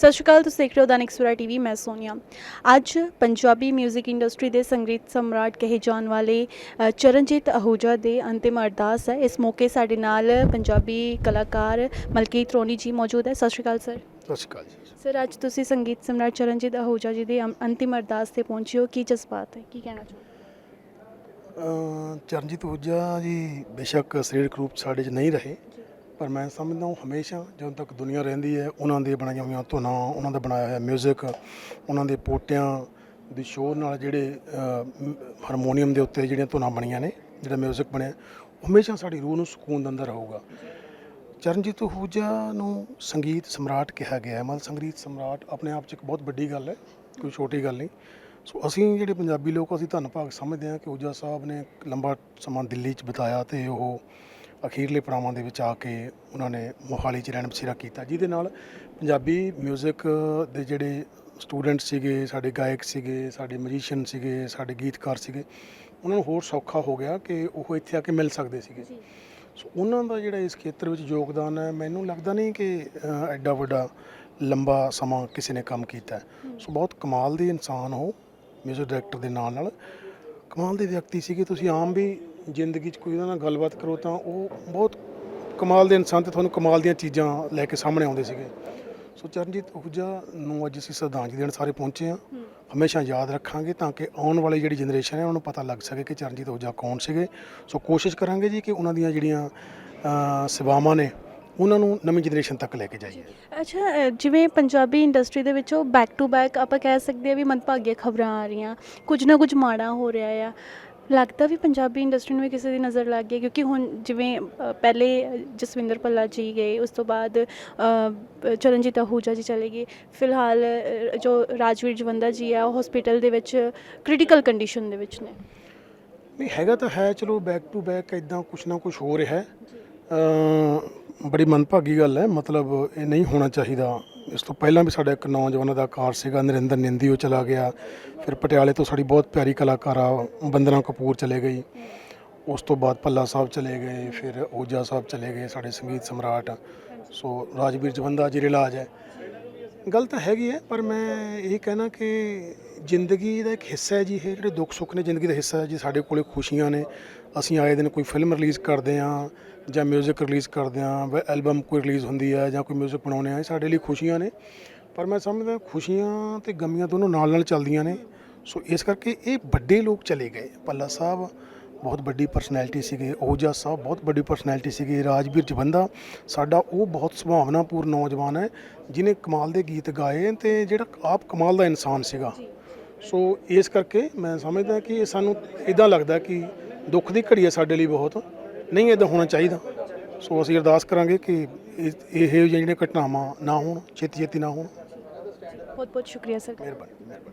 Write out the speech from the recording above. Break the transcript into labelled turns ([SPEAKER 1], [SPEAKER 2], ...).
[SPEAKER 1] ਸਤਿ ਸ਼੍ਰੀ ਅਕਾਲ ਤੁਸੀਂ ਦੇਖ ਰਹੇ ਹੋ ਦੈਨਿਕ ਸੂਰਾ ਟੀਵੀ ਮੈਂ ਸੋਨੀਆ। ਅੱਜ ਪੰਜਾਬੀ 뮤직 ਇੰਡਸਟਰੀ ਦੇ ਸੰਗੀਤ ਸਮਰਾਟ ਕਹੇ ਜਾਣ ਵਾਲੇ ਚਰਨਜੀਤ ਅਹੂਜਾ ਦੇ ਅੰਤਿਮ ਅਰਦਾਸ ਹੈ। ਇਸ ਮੌਕੇ ਸਾਡੇ ਨਾਲ ਪੰਜਾਬੀ ਕਲਾਕਾਰ ਮਲਕੀਤ ਰੋਨੀ ਜੀ ਮੌਜੂਦ ਹੈ। ਸਤਿ ਸ਼੍ਰੀ ਅਕਾਲ ਸਰ।
[SPEAKER 2] ਸਤਿ ਸ਼੍ਰੀ ਅਕਾਲ ਜੀ।
[SPEAKER 1] ਸਰ ਅੱਜ ਤੁਸੀਂ ਸੰਗੀਤ ਸਮਰਾਟ ਚਰਨਜੀਤ ਅਹੂਜਾ ਜੀ ਦੇ ਅੰਤਿਮ ਅਰਦਾਸ ਤੇ ਪਹੁੰਚੇ ਹੋ। ਕੀ ਜਜ਼ਬਾਤ ਹੈ? ਕੀ ਕਹਿਣਾ ਚਾਹੋਗੇ?
[SPEAKER 2] ਅਹ ਚਰਨਜੀਤ ਊਜਾ ਜੀ ਬੇਸ਼ੱਕ ਸਰੀਰਕ ਰੂਪ ਸਾਡੇ 'ਚ ਨਹੀਂ ਰਹੇ। ਪਰ ਮੈਂ ਸਮਝਦਾ ਹਾਂ ਹਮੇਸ਼ਾ ਜਦੋਂ ਤੱਕ ਦੁਨੀਆ ਰਹਿੰਦੀ ਹੈ ਉਹਨਾਂ ਦੇ ਬਣਾਈਆਂ ਹੋਈਆਂ ਧੁਨਾਂ ਉਹਨਾਂ ਦਾ ਬਣਾਇਆ ਹੋਇਆ 뮤직 ਉਹਨਾਂ ਦੇ ਪੋਟਿਆਂ ਦੀ ਸ਼ੋਰ ਨਾਲ ਜਿਹੜੇ ਅਹ, ਮ- ਹਾਰਮੋਨੀਅਮ ਦੇ ਉੱਤੇ ਜਿਹੜੀਆਂ ਧੁਨਾਂ ਬਣੀਆਂ ਨੇ ਜਿਹੜਾ 뮤직 ਬਣਿਆ ਉਹ ਹਮੇਸ਼ਾ ਸਾਡੀ ਰੂਹ ਨੂੰ ਸਕੂਨ ਦਿੰਦਾ ਰਹੂਗਾ ਚਰਨਜੀਤ ਅਹੂਜਾ ਨੂੰ ਸੰਗੀਤ ਸਮਰਾਟ ਕਿਹਾ ਗਿਆ ਹੈ ਮਤਲਬ ਸੰਗੀਤ ਸਮਰਾਟ ਆਪਣੇ ਆਪ 'ਚ ਇੱਕ ਬਹੁਤ ਵੱਡੀ ਗੱਲ ਹੈ ਕੋਈ ਛੋਟੀ ਗੱਲ ਨਹੀਂ ਸੋ ਅਸੀਂ ਜਿਹੜੇ ਪੰਜਾਬੀ ਲੋਕ ਅਸੀਂ ਧੰਨਭਾਗ ਸਮਝਦੇ ਹਾਂ ਕਿ ਊਜਾ ਸਾਹਿਬ ਨੇ ਇੱਕ ਲੰਬਾ ਸਮਾਂ ਦਿੱਲੀ 'ਚ ਬਿਤਾਇਆ ਤੇ ਉਹ ਅਖੀਰਲੇ ਪੜਾਵਾਂ ਦੇ ਵਿੱਚ ਆ ਕੇ ਉਹਨਾਂ ਨੇ ਮੋਹਾਲੀ 'ਚ ਰਹਿਣ ਬਸੇਰਾ ਕੀਤਾ ਜਿਹਦੇ ਨਾਲ ਪੰਜਾਬੀ 뮤직 ਦੇ ਜਿਹੜੇ ਸਟੂਡੈਂਟ ਸੀਗੇ ਸਾਡੇ ਗਾਇਕ ਸੀਗੇ ਸਾਡੇ ਮਿਊਜ਼ੀਸ਼ੀਅਨ ਸੀਗੇ ਸਾਡੇ ਗੀਤਕਾਰ ਸੀਗੇ ਉਹਨਾਂ ਨੂੰ ਹੋਰ ਸੌਖਾ ਹੋ ਗਿਆ ਕਿ ਉਹ ਇੱਥੇ ਆ ਕੇ ਮਿਲ ਸਕਦੇ ਸੀਗੇ। ਸੋ ਉਹਨਾਂ ਦਾ ਜਿਹੜਾ ਇਸ ਖੇਤਰ ਵਿੱਚ ਯੋਗਦਾਨ ਹੈ ਮੈਨੂੰ ਲੱਗਦਾ ਨਹੀਂ ਕਿ ਐਡਾ ਵੱਡਾ ਲੰਬਾ ਸਮਾਂ ਕਿਸੇ ਨੇ ਕੰਮ ਕੀਤਾ। ਸੋ ਬਹੁਤ ਕਮਾਲ ਦੇ ਇਨਸਾਨ ਹੋ ਮਿਊਜ਼ਿਕ ਡਾਇਰੈਕਟਰ ਦੇ ਨਾਲ ਨਾਲ ਕਮਾਲ ਦੇ ਵਿਅਕਤੀ ਸੀਗੇ। ਤੁਸੀਂ ਆਮ ਵੀ ਜ਼ਿੰਦਗੀ 'ਚ ਕੋਈ ਉਹਨਾਂ ਨਾਲ ਗੱਲਬਾਤ ਕਰੋ ਤਾਂ ਉਹ ਬਹੁਤ ਕਮਾਲ ਦੇ ਇਨਸਾਨ ਤੇ ਤੁਹਾਨੂੰ ਕਮਾਲ ਦੀਆਂ ਚੀਜ਼ਾਂ ਲੈ ਕੇ ਸਾਹਮਣੇ ਆਉਂਦੇ ਸੀਗੇ। ਸੋ ਚਰਨਜੀਤ ਅਹੂਜਾ ਨੂੰ ਅੱਜ ਅਸੀਂ ਸ਼ਰਧਾਂਜਲੀ ਦੇਣ ਸਾਰੇ ਪਹੁੰਚੇ ਹਾਂ। ਹਮੇਸ਼ਾ ਯਾਦ ਰੱਖਾਂਗੇ ਤਾਂ ਕਿ ਆਉਣ ਵਾਲੀ ਜਿਹੜੀ ਜਨਰੇਸ਼ਨ ਹੈ ਉਹਨਾਂ ਨੂੰ ਪਤਾ ਲੱਗ ਸਕੇ ਕਿ ਚਰਨਜੀਤ ਅਹੂਜਾ ਕੌਣ ਸੀਗੇ। ਸੋ ਕੋਸ਼ਿਸ਼ ਕਰਾਂਗੇ ਜੀ ਕਿ ਉਹਨਾਂ ਦੀਆਂ ਜਿਹੜੀਆਂ ਸੇਵਾਵਾਂ ਨੇ ਉਹਨਾਂ ਨੂੰ ਨਵੀਂ ਜਨਰੇਸ਼ਨ ਤੱਕ ਲੈ ਕੇ ਜਾਈਏ।
[SPEAKER 1] ਅੱਛਾ ਅ, ਜਿਵੇਂ ਪੰਜਾਬੀ ਇੰਡਸਟਰੀ ਦੇ ਵਿੱਚੋਂ ਬੈਕ ਟੂ ਬੈਕ ਆਪਾਂ ਕਹਿ ਸਕਦੇ ਆ ਵੀ ਮੰਦਭਾਗੀਆਂ ਖਬਰਾਂ ਆ ਰਹੀਆਂ ਕੁਝ ਨਾ ਕੁਝ ਮਾੜਾ ਹੋ ਰਿਹਾ ਆ। ਲੱਗਦਾ ਵੀ ਪੰਜਾਬੀ ਇੰਡਸਟਰੀ ਨੂੰ ਵੀ ਕਿਸੇ ਦੀ ਨਜ਼ਰ ਲੱਗ ਗਈ ਹੈ? ਕਿਉਂਕਿ ਹੁਣ ਜਿਵੇਂ ਅ, ਪਹਿਲੇ ਜਸਵਿੰਦਰ ਭੱਲਾ ਜੀ ਗਏ ਉਸ ਤੋਂ ਬਾਅਦ ਅ, ਚਰਨਜੀਤ ਅਹੂਜਾ ਜੀ ਚਲੇ ਗਏ। ਫਿਲਹਾਲ ਅ, ਜੋ ਰਾਜਵੀਰ ਜਵੰਦਾ ਜੀ ਆ ਉਹ ਹਸਪੀਟਲ ਦੇ ਵਿੱਚ ਕ੍ਰਿਟੀਕਲ ਕੰਡੀਸ਼ਨ ਦੇ ਵਿੱਚ ਨੇ।
[SPEAKER 2] ਨਹੀਂ ਹੈਗਾ ਤਾਂ ਹੈ ਚਲੋ ਬੈਕ ਟੂ ਬੈਕ ਇਦਾਂ ਕੁਛ ਨਾ ਕੁਛ ਹੋ ਰਿਹਾ ਹੈ। ਬੜੀ ਮੰਦਭਾਗੀ ਗੱਲ ਹੈ। ਮਤਲਬ ਇਹ ਨਹੀਂ ਹੋਣਾ ਚਾਹੀਦਾ। ਇਸ ਤੋਂ ਪਹਿਲਾਂ ਵੀ ਸਾਡਾ ਇੱਕ ਨੌਜਵਾਨ ਅਦਾਕਾਰ ਸੀਗਾ, ਨਰਿੰਦਰ ਨਿੰਦੀ, ਉਹ ਚਲਾ ਗਿਆ। ਫਿਰ ਪਟਿਆਲੇ ਤੋਂ ਸਾਡੀ ਬਹੁਤ ਪਿਆਰੀ ਕਲਾਕਾਰ ਆ, ਬੰਦਨਾ ਕਪੂਰ ਚਲੇ ਗਈ। ਉਸ ਤੋਂ ਬਾਅਦ ਭੱਲਾ ਸਾਹਿਬ ਚਲੇ ਗਏ, ਫਿਰ ਓਜਾ ਸਾਹਿਬ ਚਲੇ ਗਏ, ਸਾਡੇ ਸੰਗੀਤ ਸਮਰਾਟ। ਸੋ ਰਾਜਵੀਰ ਜਵੰਦਾ ਜੀ ਇਲਾਜ ਹੈ। ਗੱਲ ਤਾਂ ਹੈਗੀ ਹੈ, ਪਰ ਮੈਂ ਇਹ ਕਹਿਣਾ ਕਿ ਜ਼ਿੰਦਗੀ ਦਾ ਇੱਕ ਹਿੱਸਾ ਹੈ ਜੀ ਇਹ, ਜਿਹੜੇ ਦੁੱਖ ਸੁੱਖ ਨੇ ਜ਼ਿੰਦਗੀ ਦਾ ਹਿੱਸਾ ਹੈ ਜੀ, ਸਾਡੇ ਕੋਲੇ ਖੁਸ਼ੀਆਂ ਨੇ। ਅਸੀਂ ਆਏ ਦਿਨ ਕੋਈ ਫਿਲਮ ਰਿਲੀਜ਼ ਕਰਦੇ ਆ ਜਾਂ ਮਿਊਜ਼ਿਕ ਰਿਲੀਜ਼ ਕਰਦੇ ਆ ਐਲਬਮ ਕੋਈ ਰਿਲੀਜ਼ ਹੁੰਦੀ ਹੈ ਜਾਂ ਕੋਈ ਮਿਊਜ਼ਿਕ ਬਣਾਉਂਦੇ ਆ ਇਹ ਸਾਡੇ ਲਈ ਖੁਸ਼ੀਆਂ ਨੇ। ਪਰ ਮੈਂ ਸਮਝਦਾ ਖੁਸ਼ੀਆਂ ਤੇ ਗਮੀਆਂ ਦੋਨੋਂ ਨਾਲ ਨਾਲ ਚੱਲਦੀਆਂ ਨੇ। ਸੋ ਇਸ ਕਰਕੇ ਇਹ ਵੱਡੇ ਲੋਕ ਚਲੇ ਗਏ। ਪੱਲਾ ਸਾਹਿਬ ਬਹੁਤ ਵੱਡੀ ਪਰਸਨੈਲਿਟੀ ਸੀਗੇ ਓਜਾ ਸਾਹਿਬ ਬਹੁਤ ਵੱਡੀ ਪਰਸਨੈਲਿਟੀ ਸੀਗੇ ਰਾਜਵੀਰ ਜਵੰਦਾ। ਸਾਡਾ ਉਹ ਬਹੁਤ ਸੁਭਾਵਨਾਪੂਰਨ ਨੌਜਵਾਨ ਹੈ ਜਿਨੇ ਕਮਾਲ ਦੇ ਗੀਤ ਗਾਏ ਤੇ ਜਿਹੜਾ ਆਪ ਕਮਾਲ ਦਾ ਇਨਸਾਨ ਸੀਗਾ। ਸੋ ਇਸ ਕਰਕੇ ਮੈਂ ਸਮਝਦਾ ਕਿ ਇਹ ਸਾਨੂੰ ਇਦਾਂ ਲੱਗਦਾ ਕਿ ਦੁੱਖ ਦੀ ਘੜੀ ਹੈ ਸਾਡੇ ਲਈ ਬਹੁਤ। ਨਹੀਂ ਇਦਾਂ ਹੋਣਾ ਚਾਹੀਦਾ। ਸੋ ਅਸੀਂ ਅਰਦਾਸ ਕਰਾਂਗੇ ਕਿ ਇਹ ਇਹ ਜਿਹੜੀਆਂ ਘਟਨਾਵਾਂ ਨਾ ਹੋਣ ਛੇਤੀ ਛੇਤੀ ਨਾ ਹੋਣ।
[SPEAKER 1] ਬਹੁਤ ਬਹੁਤ ਸ਼ੁਕਰੀਆ ਸਰ।
[SPEAKER 2] ਮਿਹਰਬਾਨੀ।